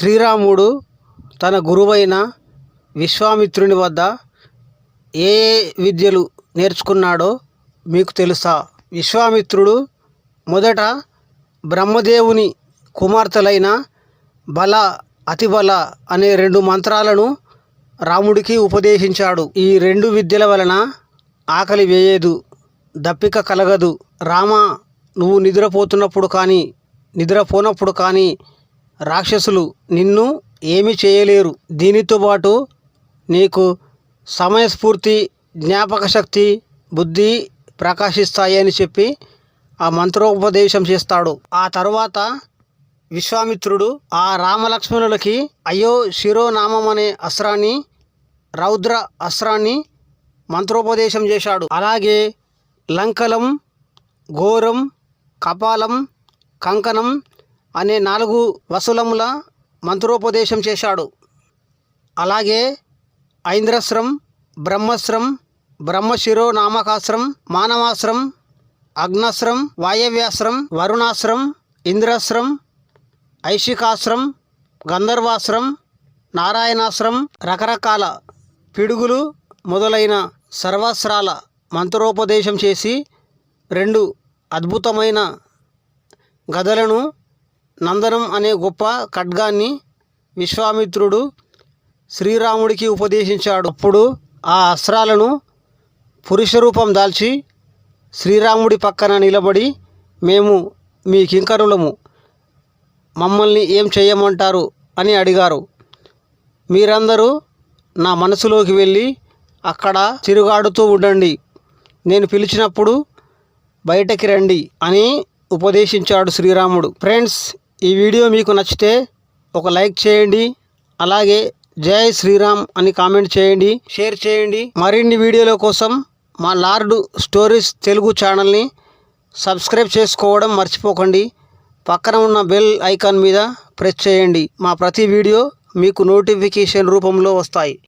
శ్రీరాముడు తన గురువైన విశ్వామిత్రుని వద్ద ఏ ఏ విద్యలు నేర్చుకున్నాడో మీకు తెలుసా? విశ్వామిత్రుడు మొదట బ్రహ్మదేవుని కుమార్తెలైన బల అతిబల అనే రెండు మంత్రాలను రాముడికి ఉపదేశించాడు. ఈ రెండు విద్యల వలన ఆకలి వేయదు దప్పిక కలగదు. రామ నువ్వు నిద్రపోతున్నప్పుడు కానీ నిద్రపోనప్పుడు కానీ రాక్షసులు నిన్ను ఏమీ చేయలేరు. దీనితో పాటు నీకు సమయస్ఫూర్తి జ్ఞాపక శక్తి బుద్ధి ప్రకాశిస్తాయి అని చెప్పి ఆ మంత్రోపదేశం చేస్తాడు. ఆ తరువాత విశ్వామిత్రుడు ఆ రామలక్ష్మణులకి అయ్యో శిరోనామం అనే అస్త్రాన్ని రౌద్ర అస్త్రాన్ని మంత్రోపదేశం చేశాడు. అలాగే లంకలం ఘోరం కపాలం కంకణం అనే నాలుగు వసులముల మంత్రోపదేశం చేశాడు. అలాగే ఐంద్రస్రం బ్రహ్మస్రం బ్రహ్మశిరో నామకాస్త్రం మానవాశ్రం అగ్నస్రం వాయవ్యాస్త్రం వరుణాశ్రం ఇంద్రాస్త్రం ఐశికాస్త్రం గంధర్వాశ్రం నారాయణాశ్రం రకరకాల పిడుగులు మొదలైన సర్వాశ్రాల మంత్రోపదేశం చేసి రెండు అద్భుతమైన గదలను నందనం అనే గొప్ప ఖడ్గాన్ని విశ్వామిత్రుడు శ్రీరాముడికి ఉపదేశించాడు. అప్పుడు ఆ అస్త్రాలను పురుష రూపం దాల్చి శ్రీరాముడి పక్కన నిలబడి మేము మీ కింకరులము మమ్మల్ని ఏం చేయమంటారు? అని అడిగారు. మీరందరూ నా మనసులోకి వెళ్ళి అక్కడ తిరుగాడుతూ ఉండండి. నేను పిలిచినప్పుడు బయటకి రండి అని ఉపదేశించాడు శ్రీరాముడు. ఫ్రెండ్స్ ఈ వీడియో మీకు నచ్చితే ఒక లైక్ చేయండి అలాగే జై శ్రీరామ్ అని కామెంట్ చేయండి. షేర్ చేయండి. మరిన్ని వీడియోల కోసం మా లార్డ్ స్టోరీస్ తెలుగు ఛానల్ని సబ్స్క్రైబ్ చేసుకోవడం మర్చిపోకండి. పక్కన ఉన్న బెల్ ఐకాన్ మీద ప్రెస్ చేయండి. మా ప్రతి వీడియో మీకు నోటిఫికేషన్ రూపంలో వస్తాయి.